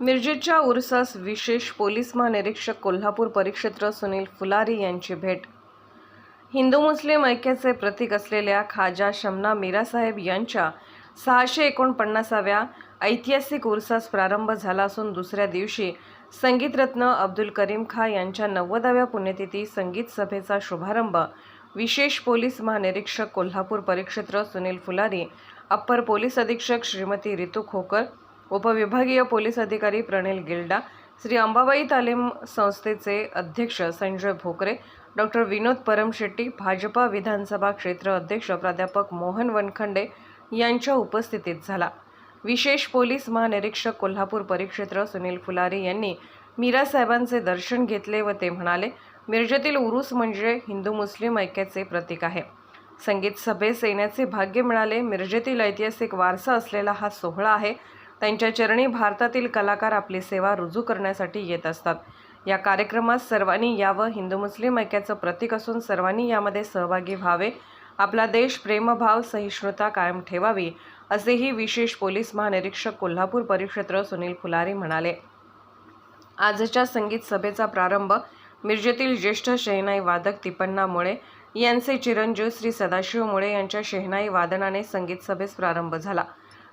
मिरजेच्या उरसास विशेष पोलीस महानिरीक्षक कोल्हापूर परिक्षेत्र सुनील फुलारी यांची भेट. हिंदू मुस्लिम ऐक्याचे प्रतीक असलेल्या खाजा शमना मीरासाहेब यांच्या सहाशे एकोणपन्नासाव्या ऐतिहासिक उरसास प्रारंभ झाला असून दुसऱ्या दिवशी संगीतरत्न अब्दुल करीम खा यांच्या नव्वदाव्या पुण्यतिथी संगीत सभेचा शुभारंभ विशेष पोलीस महानिरीक्षक कोल्हापूर परिक्षेत्र सुनील फुलारी अप्पर पोलीस अधीक्षक श्रीमती रितू खोकर उपविभागीय पोलीस अधिकारी प्रणिल गिल्डा श्री अंबाबाई तालीम संस्थेचे अध्यक्ष संजय भोकरे डॉक्टर विनोद परमशेट्टी भाजपा विधानसभा क्षेत्र अध्यक्ष प्राध्यापक मोहन वनखंडे यांच्या उपस्थितीत झाला. विशेष पोलीस महानिरीक्षक कोल्हापूर परिक्षेत्र सुनील फुलारी यांनी मीरा साहेबांचे दर्शन घेतले व ते म्हणाले मिरजेतील उरूस म्हणजे हिंदू मुस्लिम ऐक्याचे प्रतीक आहे. संगीत सभेस येण्याचे भाग्य मिळाले मिरजेतील ऐतिहासिक वारसा असलेला हा सोहळा आहे त्यांच्या चरणी भारतातील कलाकार आपली सेवा रुजू करण्यासाठी येत असतात. या कार्यक्रमात सर्वांनी यावं हिंदू मुस्लिम ऐक्याचं प्रतीक असून सर्वांनी यामध्ये सहभागी व्हावे. आपला देश प्रेमभाव सहिष्णुता कायम ठेवावी असेही विशेष पोलीस महानिरीक्षक कोल्हापूर परिक्षेत्र सुनील फुलारी म्हणाले. आजच्या संगीत सभेचा प्रारंभ मिरजेतील ज्येष्ठ शहनाई वादक तिपण्णा मुळे यांचे चिरंजीव श्री सदाशिव मुळे यांच्या शहनाई वादनाने संगीत सभेस प्रारंभ झाला.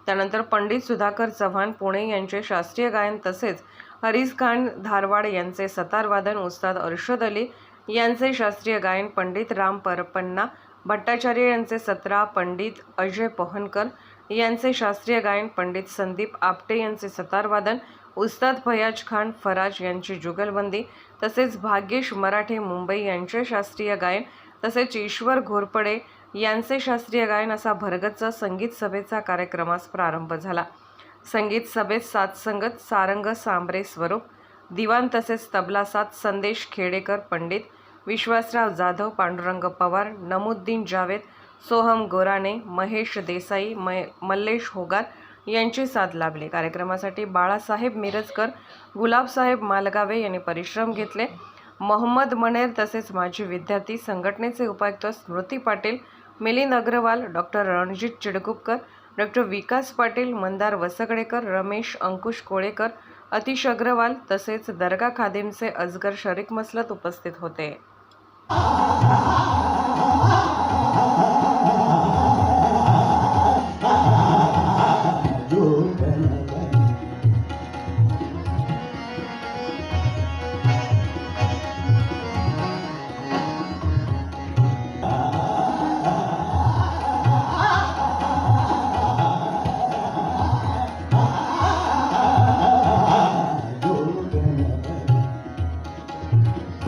त्यानंतर पंडित सुधाकर चव्हाण पुणे यांचे शास्त्रीय गायन तसेच हरीस खान धारवाड यांचे सतारवादन उस्ताद अर्शद अली यांचे शास्त्रीय गायन पंडित राम परपन्ना भट्टाचार्य यांचे सतरा पंडित अजय पोहनकर यांचे शास्त्रीय गायन पंडित संदीप आपटे यांचे सतारवादन उस्ताद फयाज खान फराज यांची जुगलबंदी तसेच भाग्येश मराठे मुंबई यांचे शास्त्रीय गायन तसेच ईश्वर घोरपडे यांचे शास्त्रीय गायन असा भरगतचा संगीत सभेचा कार्यक्रमास प्रारंभ झाला. संगीत सभेत सातसंगत सारंग सांबरे स्वरूप दिवाण तसेच तबला सात संदेश खेडेकर पंडित विश्वासराव जाधव पांडुरंग पवार नमुद्दीन जावेद सोहम गोराणे महेश देसाई मय मल्लेश होगार यांची साथ लाभली. कार्यक्रमासाठी बाळासाहेब मिरजकर गुलाबसाहेब मालगावे यांनी परिश्रम घेतले. मोहम्मद मनेर तसेच माजी विद्यार्थी संघटनेचे उपायुक्त स्मृती पाटील मिलिंद अग्रवाल डॉक्टर रणजित चिडगुपकर डॉक्टर विकास पाटील मंदार वसगडेकर रमेश अंकुश कोळेकर अतिश अग्रवाल तसेच दर्गा खादिमचे अजगर शरीक मसलत उपस्थित होते.